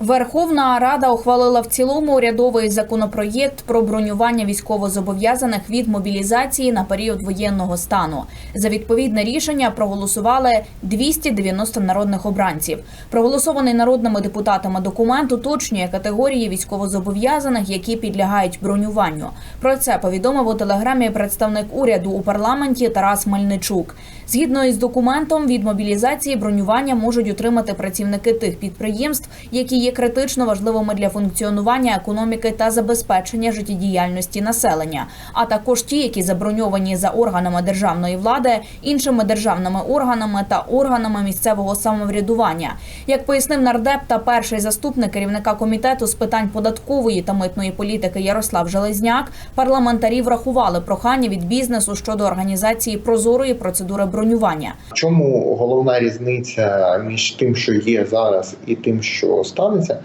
Верховна Рада ухвалила в цілому урядовий законопроєкт про бронювання військовозобов'язаних від мобілізації на період воєнного стану. За відповідне рішення проголосували 290 народних обранців. Проголосований народними депутатами документ уточнює категорії військовозобов'язаних, які підлягають бронюванню. Про це повідомив у телеграмі представник уряду у парламенті Тарас Мельничук. Згідно із документом, від мобілізації бронювання можуть отримати працівники тих підприємств, які є критично важливими для функціонування економіки та забезпечення життєдіяльності населення, а також ті, які заброньовані за органами державної влади, іншими державними органами та органами місцевого самоврядування. Як пояснив нардеп та перший заступник керівника комітету з питань податкової та митної політики Ярослав Железняк, парламентарі врахували прохання від бізнесу щодо організації прозорої процедури бронювання. Чому головна різниця між тим, що є зараз, і тим, що станеться?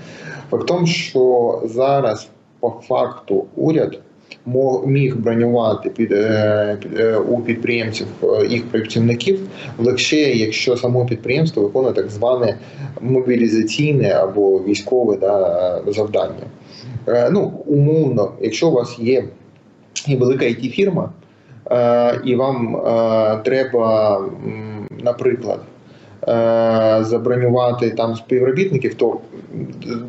В тому, що зараз по факту уряд міг бронювати під, е, е, у підприємців е, їх працівників лише якщо само підприємство виконує так зване мобілізаційне або військове да, завдання. Ну, умовно, якщо у вас є і велика it фірма і вам треба, наприклад, забронювати там співробітників, то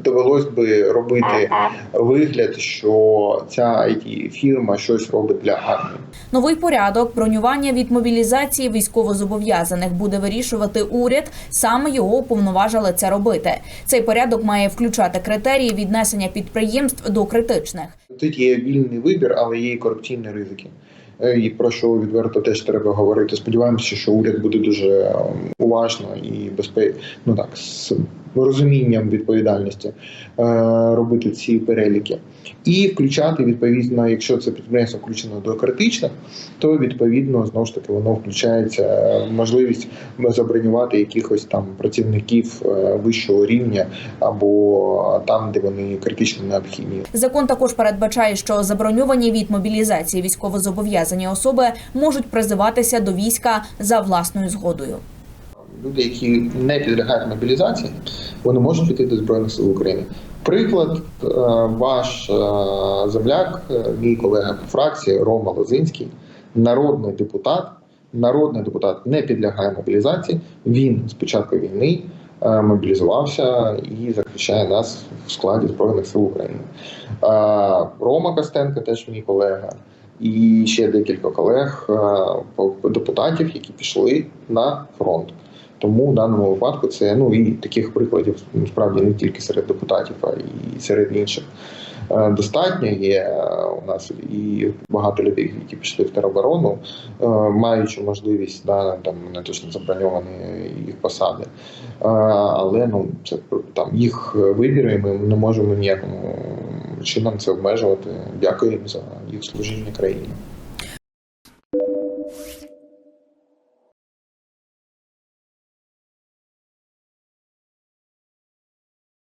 довелось би робити вигляд, що ця it фірма щось робить для армії. Новий порядок бронювання від мобілізації військовозобов'язаних буде вирішувати уряд. Саме його уповноважили це робити. Цей порядок має включати критерії віднесення підприємств до критичних. Тут є вільний вибір, але є і корупційні ризики. Е, І про що відверто теж треба говорити. Сподіваємося, що уряд буде дуже е, уважно і безпе... ну так, розумінням відповідальності е, робити ці переліки. І включати відповідно, якщо це підприємство включено до критичних, то відповідно знову ж таки воно включається можливість забронювати якихось там працівників е, вищого рівня або там, де вони критично необхідні. Закон також передбачає, що заброньовані від мобілізації військовозобов'язані особи можуть призиватися до війська за власною згодою. Люди, які не підлягають мобілізації, вони можуть піти до Збройних сил України. Приклад, е, ваш е, земляк, е, мій колега по фракції Рома Лозинський, народний депутат. Народний депутат не підлягає мобілізації. Він з початку війни мобілізувався і захищає нас в складі Збройних сил України. Рома Костенко, теж мій колега, і ще декілька колег депутатів, які пішли на фронт. Тому в даному випадку це ну і таких прикладів насправді не тільки серед депутатів, а й серед інших. Е, Достатньо є е, у нас і багато людей, які пішли в тероборону, е, маючи можливість да, там не точно заброньовані їх посади. Але ну це там їх вибір, і ми не можемо ніякому чином це обмежувати. Дякую їм за їх служіння країні.